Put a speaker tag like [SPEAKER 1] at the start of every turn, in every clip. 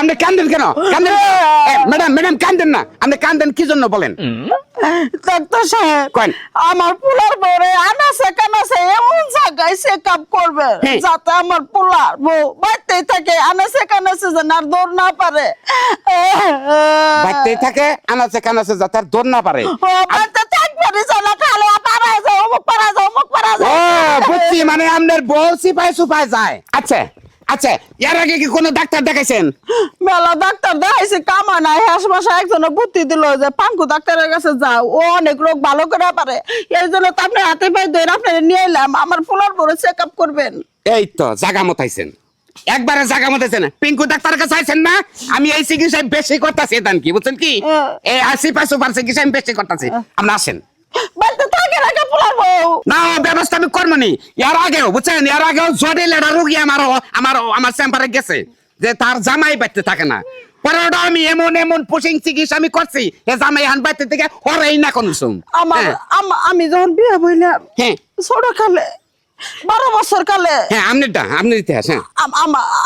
[SPEAKER 1] আপনি কান্দেন কেন? কান্দেন ম্যাডাম ম্যাডাম কান্দেন না। আপনি কান্দেন কি জন্য বলেন?
[SPEAKER 2] ডাক্তার সাহেব
[SPEAKER 1] কোন?
[SPEAKER 2] আমার পোলার বউরে আনাসে কানাসে এমন জায়গায় চেক আপ করবে
[SPEAKER 1] হ্যাঁ।
[SPEAKER 2] যাতে আমার পোলার বউ বাড়তেই থাকে আনাসে কানাসে যেন আর দৌড় না পারে।
[SPEAKER 1] বাড়তেই থাকে আনাচে কানাচে যাতে আর দৌড় না পারে।
[SPEAKER 2] ও বাড়তে থাকবে না যেন খালে পারা যায় অমুক পারা যায় অমুক পারা
[SPEAKER 1] ও
[SPEAKER 2] যায়
[SPEAKER 1] বুঝছি মানে আপনার বউ সিপাই সুপাই যায়। আচ্ছা আচ্ছা এর আগে কি কোনো ডাক্তার দেখাইছেন?
[SPEAKER 2] মেলা ডাক্তার দেখাইছে কামা নাই একজন বুদ্ধি দিল যে পাঙ্কু ডাক্তারের কাছে যাও ও অনেক রোগ ভালো করে পারে। এই জন্য তো আপনার হাতে পায়ে ধরে আপনার নিয়ে এলাম আমার বড় চেক আপ করবেন।
[SPEAKER 1] এই তো জাগা মতাইছেন। একবারে জাগা মতাইছেন। পিঙ্কু ডাক্তার কাছে আইছেন না? আমি এই চিকিৎসা বেশি করতেছি দান কি বুঝছেন কি?
[SPEAKER 2] হ্যাঁ।
[SPEAKER 1] এই আশি পাঁচশো পার চিকিৎসা আমি বেশি করতেছি। আপনি আসেন
[SPEAKER 2] বাড়িতে থাকে না কে পোলার বউ
[SPEAKER 1] না ব্যবস্থা আমি করব নি। এর আগেও বুঝছেন? এর আগেও জটিল একটা রোগী আমার আমার আমার চেম্বারে গেছে যে তার জামাই বাড়তে থাকে না। পরে ওটা আমি এমন এমন পুষিং চিকিৎসা আমি করছি এ জামাই হান বাড়তে থেকে হরেই না কোন সুম।
[SPEAKER 2] আমার আমি যখন বিয়ে বইলাম
[SPEAKER 1] হ্যাঁ।
[SPEAKER 2] ছোট কালে বারো বছর কালে
[SPEAKER 1] হ্যাঁ আপনি ইতিহাস হ্যাঁ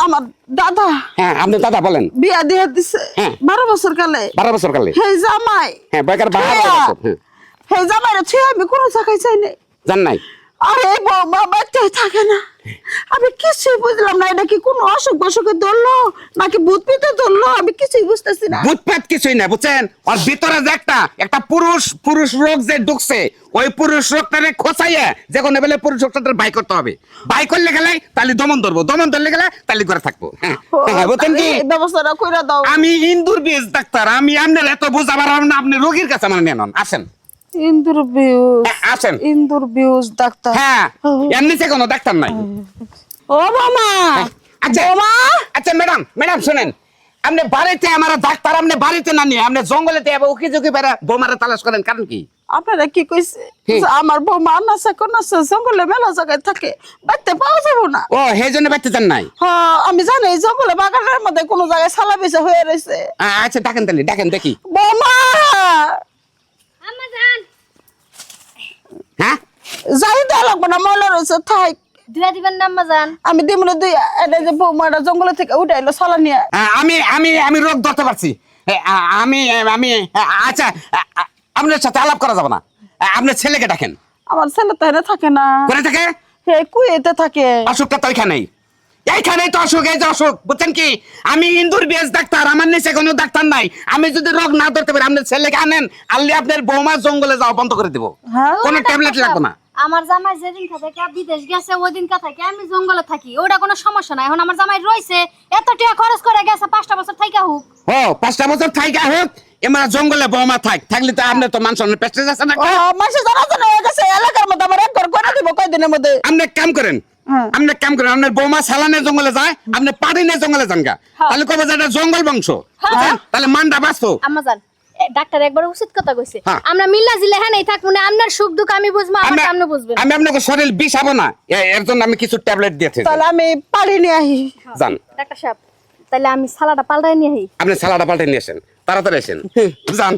[SPEAKER 2] আমার দাদা
[SPEAKER 1] হ্যাঁ আপনি দাদা বলেন।
[SPEAKER 2] বিয়া দিয়ে দিছে।
[SPEAKER 1] হ্যাঁ।
[SPEAKER 2] বারো বছর কালে।
[SPEAKER 1] বারো বছর কালে।
[SPEAKER 2] জামাই।
[SPEAKER 1] হ্যাঁ বেকার বারো
[SPEAKER 2] হ্যাঁ।
[SPEAKER 1] বছর হ্যাঁ।
[SPEAKER 2] জামাই রে আমি কোনো জায়গায় নাই
[SPEAKER 1] জান নাই?
[SPEAKER 2] আর বৌমা বাচ্চাই থাকে না। আমি কিছুই বুঝলাম না এটা কি কোনো অসুখ বসুখে ধরলো নাকি ভূত পিতে ধরলো? আমি কিছুই বুঝতেছি না।
[SPEAKER 1] বুটপাত কিছুই না বুঝছেন? ওর ভিতরে যে একটা একটা পুরুষ পুরুষ রোগ যে ঢুকছে ওই পুরুষ রোগটারে খোঁচাইয়া যে কোনো বেলে পুরুষ রোগটা বাই করতে হবে। বাই করলে গেলে তাহলে দমন ধরবো দমন ধরলে গেলে তাহলে করে থাকব। হ্যাঁ হ্যাঁ, বুঝছেন কি?
[SPEAKER 2] ব্যবস্থাটা কইরা দাও।
[SPEAKER 1] আমি ইন্দুর বীজ ডাক্তার আমি আপনার এত বুঝাবার না আপনি রোগীর কাছে আমার নেন আসেন।
[SPEAKER 2] ইন্দুর বিউজ
[SPEAKER 1] হ্যাঁ,
[SPEAKER 2] ইন্দুর বিউজ ডাক্তার।
[SPEAKER 1] হ্যাঁ এমনিতে কোনো ডাক্তার নাই।
[SPEAKER 2] ও মামা!
[SPEAKER 1] আচ্ছা
[SPEAKER 2] বৌমা
[SPEAKER 1] আচ্ছা ম্যাডাম ম্যাডাম শুনেন। আপনি বাড়িতে আমার ডাক্তার আপনি বাড়িতে না নিয়ে আপনি উকি ঝুঁকি বেড়া বোমারে তালাশ করেন কারণ কি?
[SPEAKER 2] আপনারা কি কইছে? আমার বৌমা আনাসে কোনাসে জঙ্গলে মেলা জায়গায় থাকে বাড়তে পাওয়া যাব না।
[SPEAKER 1] ও সেই জন্য বাড়তে চান নাই?
[SPEAKER 2] হ্যাঁ আমি জানি এই জঙ্গলে বাগানের মধ্যে কোনো জায়গায় সালা বেচা হয়ে রয়েছে
[SPEAKER 1] আচ্ছা ডাকেন তাহলে ডাকেন দেখি।
[SPEAKER 2] বৌমা
[SPEAKER 3] আমাজান
[SPEAKER 1] হ্যাঁ
[SPEAKER 2] যাই দেওয়া লাগবো না ময়লা রয়েছে থাই।
[SPEAKER 3] দুয়া দিবেন না আমাজান
[SPEAKER 2] আমি দিমনে দুই এটা যে বৌমাটা জঙ্গলে থেকে উঠে সালা নিয়ে।
[SPEAKER 1] আমি আমি আমি রোগ ধরতে পারছি। আমি আমি আচ্ছা আ- আ- আপনার সাথে আলাপ করা যাবে না। আপনার ছেলেকে ডাকেন।
[SPEAKER 2] আমার ছেলে তো এনে থাকে না।
[SPEAKER 1] করে থাকে?
[SPEAKER 2] হে কুয়েতে থাকে।
[SPEAKER 1] অসুখটা তো ওইখানেই এইখানেই তো অসুখ এই যে অসুখ বুঝছেন কি? আমি ইন্দুর বেশ ডাক্তার আমার নিচে কোনো ডাক্তার নাই। আমি যদি রোগ না ধরতে পারি আপনার ছেলেকে আনেন আনলে আপনার বৌমা জঙ্গলে যাওয়া বন্ধ করে দিব।
[SPEAKER 2] হ্যাঁ?
[SPEAKER 1] কোনো ট্যাবলেট লাগবে না।
[SPEAKER 3] আমার জামাই যেদিন থেকে বিদেশ গেছে ওই দিন থেকে আমি জঙ্গলে থাকি ওটা কোনো সমস্যা নাই। এখন আমার জামাই রয়েছে এত টাকা খরচ করে গেছে পাঁচটা বছর থাইকা হোক।
[SPEAKER 1] ও পাঁচটা বছর থাইকা হোক এমারা জঙ্গলে বৌমা থাক থাকলে তো আপনার তো মানুষ পেস্টেজ আছে না।
[SPEAKER 2] ও মাসে জানা জানা হয়ে গেছে এলাকার মধ্যে আমার এক ঘর করে দিব কয়দিনের মধ্যে।
[SPEAKER 1] আপনি এক কাম করেন
[SPEAKER 2] হ্যাঁ।
[SPEAKER 1] আপনি এক কাম করেন আপনার বৌমা সালানের জঙ্গলে যায় আপনি পাড়িনে জঙ্গলে যান গা। তাহলে কবে যে জঙ্গল বংশ? তাহলে মানটা বাঁচতো।
[SPEAKER 3] আমাজান এ, ডাক্তার একবার উচিত কথা কইছে।
[SPEAKER 1] হ্যাঁ।
[SPEAKER 3] আমরা মিল্লা জিলে হ্যাঁ নাই থাকব না আপনার সুখ দুঃখ আমি বুঝব আমার সামনে বুঝবেন
[SPEAKER 1] আমি আপনাকে শরীর বিষাবো না। এর জন্য আমি কিছু ট্যাবলেট দিয়েছি
[SPEAKER 2] তাহলে আমি পাড়ি নিয়ে আহি
[SPEAKER 1] যান
[SPEAKER 3] ডাক্তার সাহেব তাহলে আমি সালাটা পাল্টাই নিয়ে আই
[SPEAKER 1] আপনি সালাটা পাল্টে নিয়ে আসেন। তাড়াতাড়ি আসেন। যান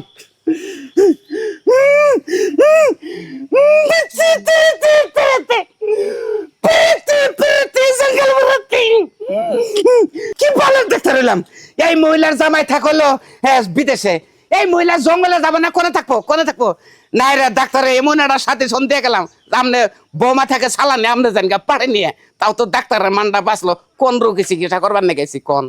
[SPEAKER 1] কি ভালো দেখতে রইলাম? এই মহিলার জামাই থাকল হ্যাঁ বিদেশে। এই মহিলা জঙ্গলে যাব না, কোনে থাকব কোনে থাকব? নাই রে ডাক্তারে এমন একটা সাথে সন্ধ্যে গেলাম। আমনে বৌমা থেকে সালানে আপনি জানি পাড়ে নিয়ে। তাও তো ডাক্তারের মানটা বাঁচলো। কোন রোগী চিকিৎসা করবার না গেছি, কোন?